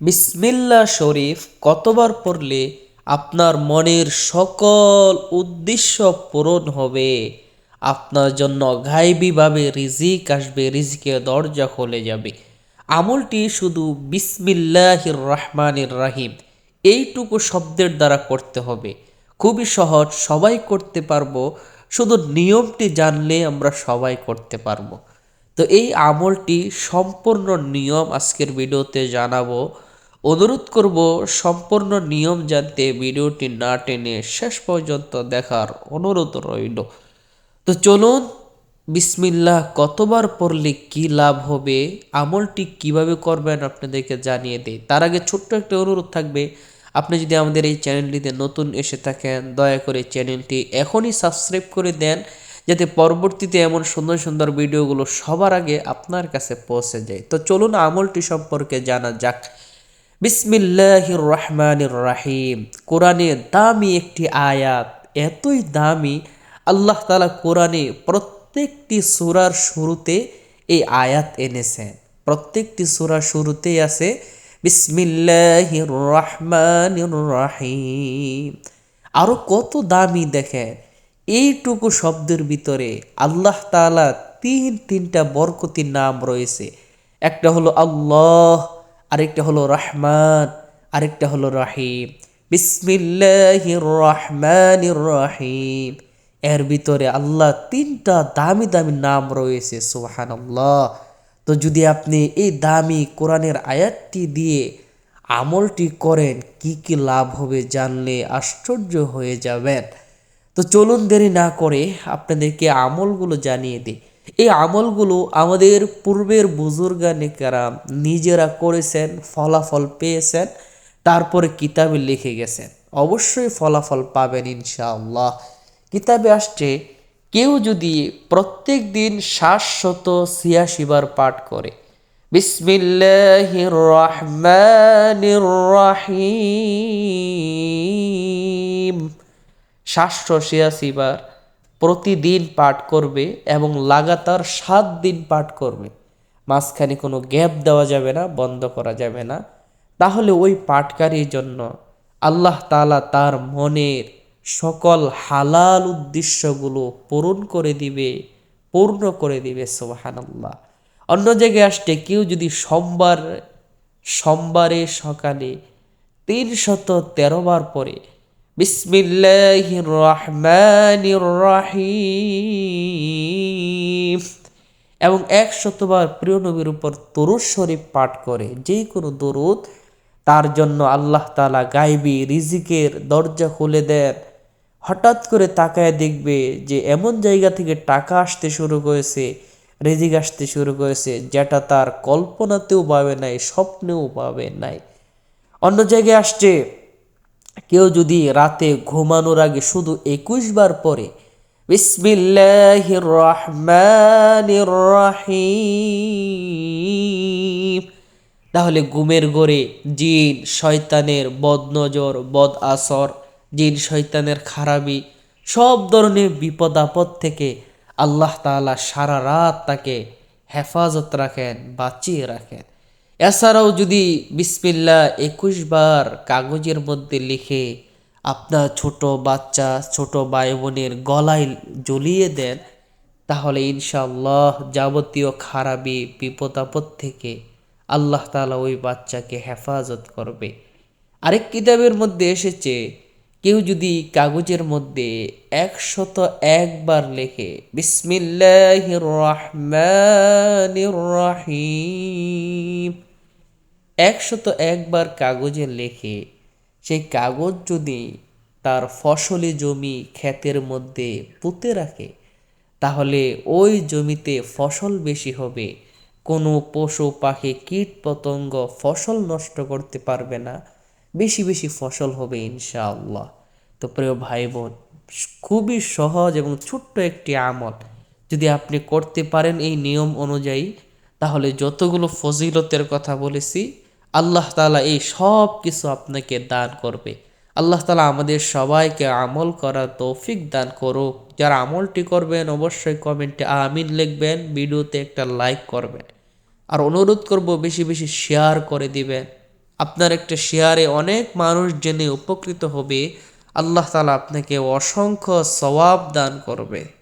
বিসমিল্লা শরীফ কতবার পড়লে আপনার মনের সকল উদ্দেশ্য পূরণ হবে? আপনার জন্য গাইবীভাবে রিজিক আসবে, রিজিকের দরজা খুলে যাবে। আমলটি শুধু বিসমিল্লাহির রহমানির রাহিম, এইটুকু শব্দের দ্বারা করতে হবে। খুবই সহজ, সবাই করতে পারব, শুধু নিয়মটি জানলে আমরা সবাই করতে পারব। তো এই আমলটি সম্পূর্ণ নিয়ম আজকের ভিডিওতে জানাব। অনুরোধ করব সম্পূর্ণ নিয়ম জানতে ভিডিওটি না টেনে শেষ পর্যন্ত দেখার অনুরোধ রইল। তো চলুন, বিসমিল্লাহ, কতবার পড়লে কি লাভ হবে, আমলটি কীভাবে করবেন আপনাদেরকে জানিয়ে দেই। তার আগে ছোট্ট একটা অনুরোধ থাকবে, আপনি যদি আমাদের এই চ্যানেলটিতে নতুন এসে থাকেন, দয়া করে চ্যানেলটি এখনই সাবস্ক্রাইব করে দেন, যাতে পরবর্তীতে এমন সুন্দর সুন্দর ভিডিওগুলো সবার আগে আপনার কাছে পৌঁছে যায়। তো চলুন, আমলটি সম্পর্কে জানা যাক। বিসমিল্লাহির রহমানির রাহিম। কোরআনে দামি একটি আয়াত, এতই দামি, আল্লাহ তালা কোরআনে প্রত্যেকটি সূরার শুরুতে এই আয়াত এনেছেন। প্রত্যেকটি সূরার শুরুতেই আছে বিসমিল্লাহির রহমানির রাহিম। আরও কত দামি দেখেন। এইটুকু শব্দের ভিতরে আল্লাহ তাআলা তিন তিনটা বরকতির নাম রয়েছে। একটা হলো আল্লাহ আরেকটা হলো রহমান, আরেকটা হলো রাহিম। বিসমিল্লাহির রহমানির রাহিম এর ভিতরে আল্লাহ তিনটা দামি দামি নাম রয়েছে সুবহান তো যদি আপনি এই দামি কোরআনের আয়াতটি দিয়ে আমলটি করেন, কি কি লাভ হবে জানলে আশ্চর্য হয়ে যাবেন। তো চলুন দেরি না করে আপনাদেরকে আমলগুলো জানিয়ে দিই। এই আমলগুলো আমাদের পূর্বের বুজুর্গানিকারা নিজেরা করেছেন, ফলাফল পেয়েছেন, তারপরে কিতাবে লিখে গেছেন। অবশ্যই ফলাফল পাবেন ইনশাআল্লাহ। কিতাবে আসছে, কেউ যদি প্রত্যেক দিন শ্বাসশত ছিয়াশি বার পাঠ করে, বিসমিল্লাহির রহমানির রাহিম, সাতশো ছিয়াশি বার প্রতিদিন পাঠ করবে এবং লাগাতার সাত দিন পাঠ করবে। মাঝখানে কোনো গ্যাপ দেওয়া যাবে না, বন্ধ করা যাবে না। তাহলে ওই পাঠকারীর জন্য আল্লাহ তালা তার মনের সকল হালাল উদ্দেশ্যগুলো পূরণ করে দিবে, পূর্ণ করে দিবে সোহানাল্লাহ অন্য জায়গায় আসতে কেউ যদি সোমবার, সোমবারে সকালে তিনশত তেরো বার পরে বিসমিল্লাহির রহমানির রাহিম এবং একশতবার প্রিয় নবীর উপর তরুদ শরীফ পাঠ করে, যে কোনো দরুদ, তার জন্য আল্লাহ তালা গাইবি রিজিকের দরজা খুলে দেন। হঠাৎ করে তাকায় দেখবে যে এমন জায়গা থেকে টাকা আসতে শুরু করেছে, রিজিক আসতে শুরু করেছে, যেটা তার কল্পনাতেও পাবে নাই, স্বপ্নেও পাবে নাই। অন্য জায়গায় আসছে কেউ যদি রাতে ঘুমানোর আগে শুধু একুশ বার পরে তাহলে ঘুমের গড়ে জিন, শয়তানের বদ নজর বদ আসর জিন, শয়তানের খারাপি, সব ধরনের বিপদ আপদ থেকে আল্লাহ তাআলা সারা রাত তাকে হেফাজত রাখেন, বাঁচিয়ে রাখেন। এছাড়াও যদি বিসমিল্লা একুশ বার কাগজের মধ্যে লিখে আপনার ছোট বাচ্চা, ছোট ভাই বোনের গলায় জ্বলিয়ে দেন, তাহলে ইনশাআল্লাহ যাবতীয় খারাপি, বিপদ আপদ থেকে আল্লাহ তালা ওই বাচ্চাকে হেফাজত করবে। আরেক কিতাবের মধ্যে এসেছে, কেউ যদি কাগজের মধ্যে একশত একবার লেখে, বিসমিল্লাহির রহমানির রহিম একশত একবার কাগজে লেখে, সেই কাগজ যদি তার ফসলি জমি ক্ষেতের মধ্যে পুঁতে রাখে, তাহলে ওই জমিতে ফসল বেশি হবে। কোনো পশু, পাখি, কীট পতঙ্গ ফসল নষ্ট করতে পারবে না। বেশি বেশি ফসল হবে, ইনশাআল্লাহ। তো প্রিয় ভাই বোন খুবই সহজ এবং ছোট্ট একটি আমল। যদি আপনি করতে পারেন এই নিয়ম অনুযায়ী, তাহলে যতগুলো ফজিলতের কথা বলেছি আল্লাহ তালা এই সব কিছু আপনাকে দান করবে। আল্লাহ তালা আমাদের সবাইকে আমল করার তৌফিক দান করুক। যারা আমলটি করবেন অবশ্যই কমেন্টে আমিন লিখবেন, ভিডিওতে একটা লাইক করবেন। আর অনুরোধ করব বেশি বেশি শেয়ার করে দিবেন। আপনার একটা শেয়ারে অনেক মানুষ জেনে উপকৃত হবে। আল্লাহ তালা আপনাকে অসংখ্য সওয়াব দান করবে।